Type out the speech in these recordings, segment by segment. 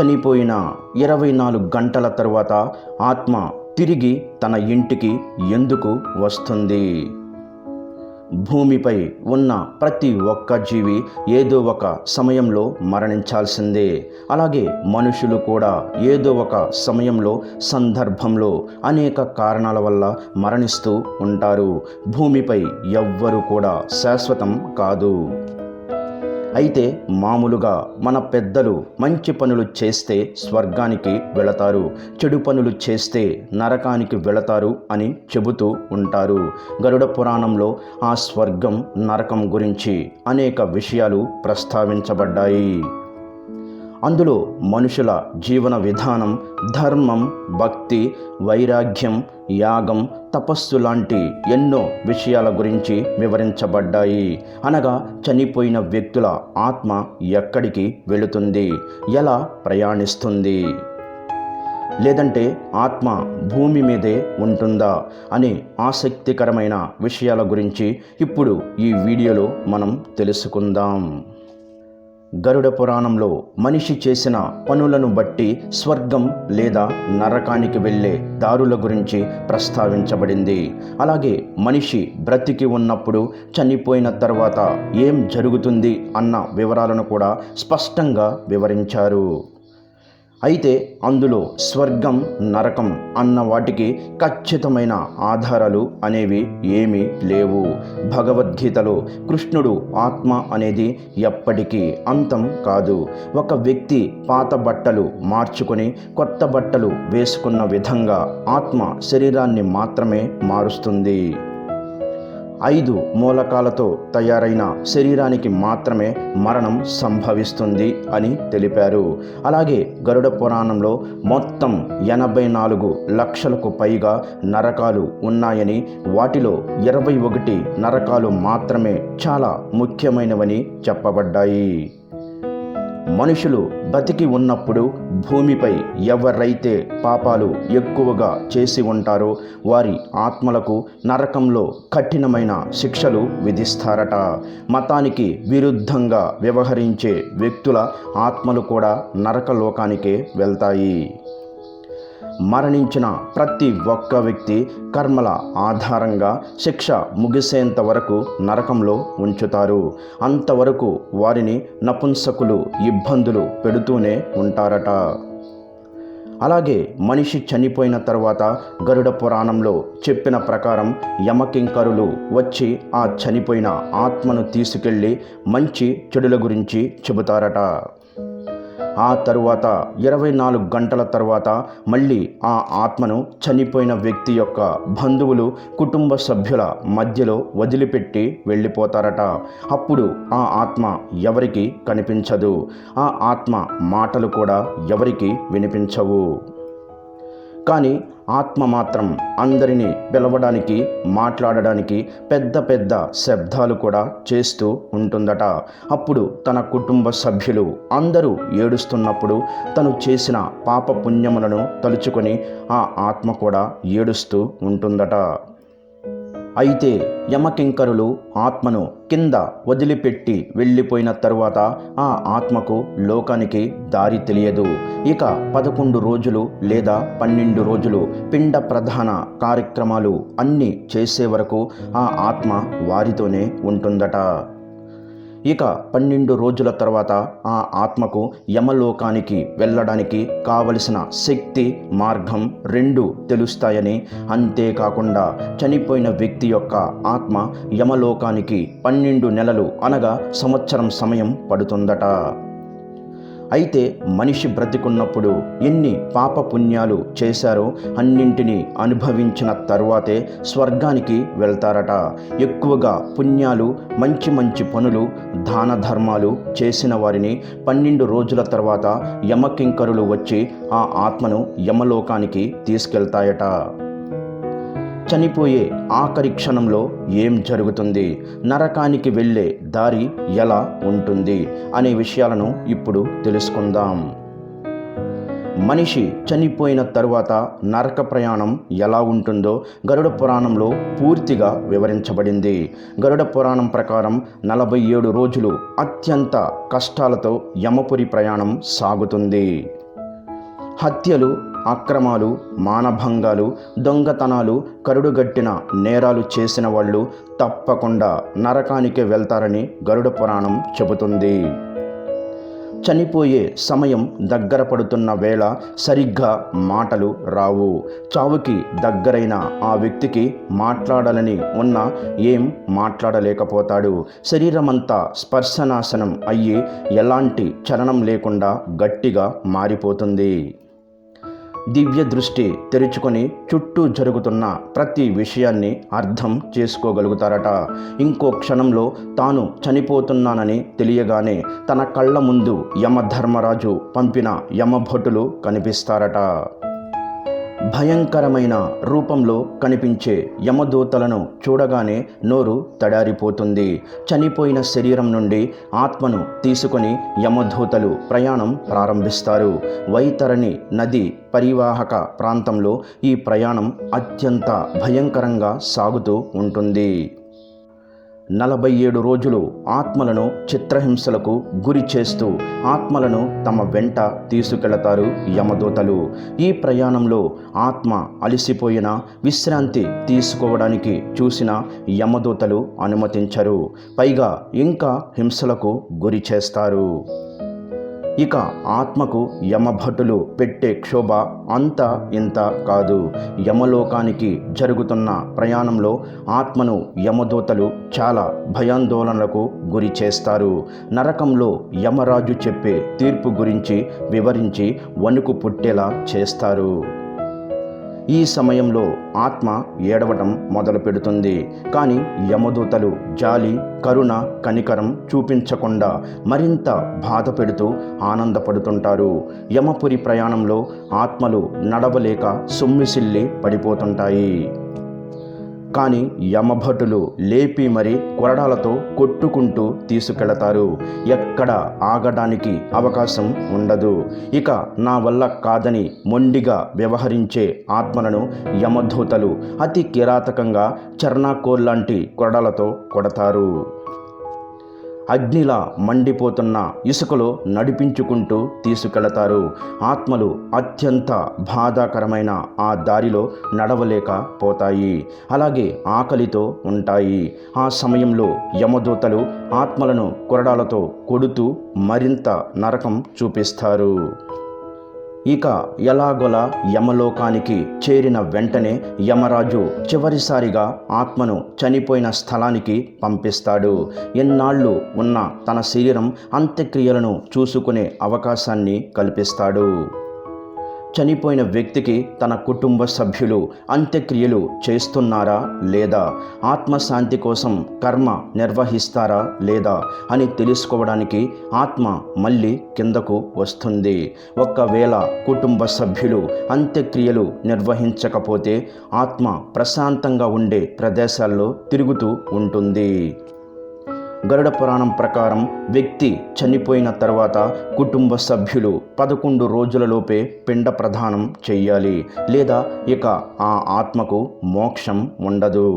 చనిపోయిన ఇరవై నాలుగు గంటల తరువాత ఆత్మ తిరిగి తన ఇంటికి ఎందుకు వస్తుంది? భూమిపై ఉన్న ప్రతి ఒక్క జీవి ఏదో ఒక సమయంలో మరణించాల్సిందే. అలాగే మనుషులు కూడా ఏదో ఒక సమయంలో సందర్భంలో అనేక కారణాల వల్ల మరణిస్తూ ఉంటారు. భూమిపై ఎవ్వరు కూడా శాశ్వతం కాదు. అయితే మామూలుగా మన పెద్దలు మంచి పనులు చేస్తే స్వర్గానికి వెళతారు చెడు పనులు చేస్తే నరకానికి వెళతారు అని చెబుతూ ఉంటారు. గరుడ పురాణంలో ఆ స్వర్గం నరకం గురించి అనేక విషయాలు ప్రస్తావించబడ్డాయి. అందులో మనుషుల జీవన విధానం ధర్మం భక్తి వైరాగ్యం యాగం తపస్సు లాంటి ఎన్నో విషయాల గురించి వివరించబడ్డాయి. అనగా చనిపోయిన వ్యక్తుల ఆత్మ ఎక్కడికి వెళుతుంది? ఎలా ప్రయాణిస్తుంది? లేదంటే ఆత్మ భూమి మీదే ఉంటుందా? అనే ఆసక్తికరమైన విషయాల గురించి ఇప్పుడు ఈ వీడియోలో మనం తెలుసుకుందాం. గరుడ పురాణంలో మనిషి చేసిన పనులను బట్టి స్వర్గం లేదా నరకానికి వెళ్ళే దారుల గురించి ప్రస్తావించబడింది. అలాగే మనిషి బ్రతికి ఉన్నప్పుడు చనిపోయిన తర్వాత ఏం జరుగుతుంది అన్న వివరాలను కూడా స్పష్టంగా వివరించారు. అయితే అందులో స్వర్గం నరకం అన్న వాటికి ఖచ్చితమైన ఆధారాలు అనేవి ఏమీ లేవు. భగవద్గీతలో కృష్ణుడు ఆత్మ అనేది ఎప్పటికీ అంతం కాదు. ఒక వ్యక్తి పాత బట్టలు మార్చుకొని కొత్త బట్టలు వేసుకున్న విధంగా ఆత్మ శరీరాన్ని మాత్రమే మారుస్తుంది. ఐదు మూలకాలతో తయారైన శరీరానికి మాత్రమే మరణం సంభవిస్తుంది అని తెలిపారు. అలాగే గరుడ పురాణంలో మొత్తం ఎనభై నాలుగు లక్షలకు పైగా నరకాలు ఉన్నాయని వాటిలో ఇరవై ఒకటి నరకాలు మాత్రమే చాలా ముఖ్యమైనవని చెప్పబడ్డాయి. మనుషులు బతికి ఉన్నప్పుడు భూమిపై ఎవరైతే పాపాలు ఎక్కువగా చేసి ఉంటారో వారి ఆత్మలకు నరకంలో కఠినమైన శిక్షలు విధిస్తారట. మతానికి విరుద్ధంగా వ్యవహరించే వ్యక్తుల ఆత్మలు కూడా నరకలోకానికే వెళ్తాయి. మరణించిన ప్రతి ఒక్క వ్యక్తి కర్మల ఆధారంగా శిక్ష ముగిసేంత వరకు నరకంలో ఉంచుతారు. అంతవరకు వారిని నపుంసకులు ఇబ్బందులు పెడుతూనే ఉంటారట. అలాగే మనిషి చనిపోయిన తర్వాత గరుడ పురాణంలో చెప్పిన ప్రకారం యమకింకరులు వచ్చి ఆ చనిపోయిన ఆత్మను తీసుకెళ్ళి మంచి చెడుల గురించి చెబుతారట. ఆ తరువాత ఇరవై నాలుగు గంటల తర్వాత మళ్ళీ ఆ ఆత్మను చనిపోయిన వ్యక్తి యొక్క బంధువులు కుటుంబ సభ్యుల మధ్యలో వదిలిపెట్టి వెళ్ళిపోతారట. అప్పుడు ఆ ఆత్మ ఎవరికి కనిపించదు. ఆ ఆత్మ మాటలు కూడా ఎవరికి వినిపించవు. కానీ ఆత్మ మాత్రం అందరినీ పిలవడానికి మాట్లాడడానికి పెద్ద పెద్ద శబ్దాలు కూడా చేస్తూ ఉంటుందట. అప్పుడు తన కుటుంబ సభ్యులు అందరూ ఏడుస్తున్నప్పుడు తను చేసిన పాప పుణ్యములను తలుచుకొని ఆ ఆత్మ కూడా ఏడుస్తూ ఉంటుందట. అయితే యమకింకరులు ఆత్మను కింద వదిలిపెట్టి వెళ్ళిపోయిన తరువాత ఆ ఆత్మకు లోకానికి దారి తెలియదు. ఇక పదకొండు రోజులు లేదా పన్నెండు రోజులు పిండ ప్రధాన కార్యక్రమాలు అన్నీ చేసే వరకు ఆ ఆత్మ వారితోనే ఉంటుందట. ఇక పన్నెండు రోజుల తర్వాత ఆ ఆత్మకు యమలోకానికి వెళ్ళడానికి కావలసిన శక్తి మార్గం రెండు తెలుస్తాయని అంతేకాకుండా చనిపోయిన వ్యక్తి యొక్క ఆత్మ యమలోకానికి పన్నెండు నెలలు అనగా సంవత్సరం సమయం పడుతుందట. అయితే మనిషి బ్రతికున్నప్పుడు ఎన్ని పాప పుణ్యాలు చేశారో అన్నింటినీ అనుభవించిన తరువాతే స్వర్గానికి వెళ్తారట. ఎక్కువగా పుణ్యాలు మంచి మంచి పనులు దాన ధర్మాలు చేసిన వారిని పన్నెండు రోజుల తర్వాత యమకింకరులు వచ్చి ఆ ఆత్మను యమలోకానికి తీసుకెళ్తాయట. చనిపోయే ఆఖరి క్షణంలో ఏం జరుగుతుంది? నరకానికి వెళ్ళే దారి ఎలా ఉంటుంది? అనే విషయాలను ఇప్పుడు తెలుసుకుందాం. మనిషి చనిపోయిన తరువాత నరక ప్రయాణం ఎలా ఉంటుందో గరుడ పురాణంలో పూర్తిగా వివరించబడింది. గరుడ పురాణం ప్రకారం నలభై ఏడు రోజులు అత్యంత కష్టాలతో యమపురి ప్రయాణం సాగుతుంది. హత్యలు అక్రమాలు మానభంగాలు దొంగతనాలు కరుడుగట్టిన నేరాలు చేసిన వాళ్ళు తప్పకుండా నరకానికి వెళ్తారని గరుడ పురాణం చెబుతుంది. చనిపోయే సమయం దగ్గర పడుతున్న వేళ సరిగ్గా మాటలు రావు. చావుకి దగ్గరైన ఆ వ్యక్తికి మాట్లాడాలని ఉన్న ఏం మాట్లాడలేకపోతాడు. శరీరమంతా స్పర్శనాశనం అయ్యి ఎలాంటి చలనం లేకుండా గట్టిగా మారిపోతుంది. దివ్య దృష్టి తెరుచుకొని చుట్టూ జరుగుతున్న ప్రతి విషయాన్ని అర్థం చేసుకోగలుగుతారట. ఇంకో క్షణంలో తాను చనిపోతున్నానని తెలియగానే తన కళ్ళ ముందు యమధర్మరాజు పంపిన యమభటులు కనిపిస్తారట. భయంకరమైన రూపంలో కనిపించే యమదూతలను చూడగానే నోరు తడారిపోతుంది. చనిపోయిన శరీరం నుండి ఆత్మను తీసుకొని యమదూతలు ప్రయాణం ప్రారంభిస్తారు. వైతరణి నది పరివాహక ప్రాంతంలో ఈ ప్రయాణం అత్యంత భయంకరంగా సాగుతూ ఉంటుంది. నలభై ఏడు రోజులు ఆత్మలను చిత్రహింసలకు గురి చేస్తూ ఆత్మలను తమ వెంట తీసుకెళతారు యమదూతలు. ఈ ప్రయాణంలో ఆత్మ అలసిపోయిన విశ్రాంతి తీసుకోవడానికి చూసిన యమదూతలు అనుమతించరు. పైగా ఇంకా హింసలకు గురి చేస్తారు. ఇక ఆత్మకు యమభటులు పెట్టే క్షోభ అంత ఇంత కాదు. యమలోకానికి జరుగుతున్న ప్రయాణంలో ఆత్మను యమదూతలు చాలా భయాందోళనలకు గురి చేస్తారు. నరకంలో యమరాజు చెప్పే తీర్పు గురించి వివరించి వణుకు పుట్టేలా చేస్తారు. ఈ సమయంలో ఆత్మ ఏడవటం మొదలు పెడుతుంది. కానీ యమదూతలు జాలి కరుణ కనికరం చూపించకుండా మరింత బాధ పెడుతూ ఆనందపడుతుంటారు. యమపురి ప్రయాణంలో ఆత్మలు నడవలేక సొమ్మిసిల్లి పడిపోతుంటాయి. కానీ యమభటులు లేపి మరి కొరడాలతో కొట్టుకుంటూ తీసుకెళతారు. ఎక్కడ ఆగడానికి అవకాశం ఉండదు. ఇక నా వల్ల కాదని మొండిగా వ్యవహరించే ఆత్మలను యమధూతలు అతి కిరాతకంగా చర్నాకోల్లాంటి కొరడాలతో కొడతారు. అగ్నిలా మండిపోతున్న ఇసుకలో నడిపించుకుంటూ తీసుకెళతారు. ఆత్మలు అత్యంత బాధాకరమైన ఆ దారిలో నడవలేక పోతాయి. అలాగే ఆకలితో ఉంటాయి. ఆ సమయంలో యమదూతలు ఆత్మలను కొరడాలతో కొడుతూ మరింత నరకం చూపిస్తారు. ఇక ఎలాగొల యమలోకానికి చేరిన వెంటనే యమరాజు చివరిసారిగా ఆత్మను చనిపోయిన స్థలానికి పంపిస్తాడు. ఎన్నాళ్ళు ఉన్న తన శరీరం అంత్యక్రియలను చూసుకునే అవకాశాన్ని కల్పిస్తాడు. చనిపోయిన వ్యక్తికి తన కుటుంబ సభ్యులు అంత్యక్రియలు చేస్తున్నారా లేదా? ఆత్మశాంతి కోసం కర్మ నిర్వహిస్తారా లేదా అని తెలుసుకోవడానికి ఆత్మ మళ్ళీ కిందకు వస్తుంది. ఒకవేళ కుటుంబ సభ్యులు అంత్యక్రియలు నిర్వహించకపోతే ఆత్మ ప్రశాంతంగా ఉండే ప్రదేశాల్లో తిరుగుతూ ఉంటుంది. గరుడ పురాణం ప్రకారం వ్యక్తి చనిపోయిన తర్వాత కుటుంబ సభ్యులు పదకొండు రోజులలోపే పిండ ప్రదానం చెయ్యాలి లేదా ఇక ఆ ఆత్మకు మోక్షం ఉండదు.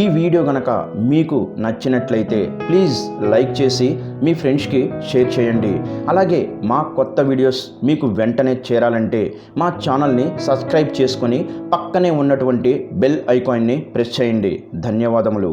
ఈ వీడియో గనక మీకు నచ్చినట్లయితే ప్లీజ్ లైక్ చేసి మీ ఫ్రెండ్స్కి షేర్ చేయండి. అలాగే మా కొత్త వీడియోస్ మీకు వెంటనే చేరాలంటే మా ఛానల్ని సబ్స్క్రైబ్ చేసుకొని పక్కనే ఉన్నటువంటి బెల్ ఐకాన్ని ప్రెస్ చేయండి. ధన్యవాదములు.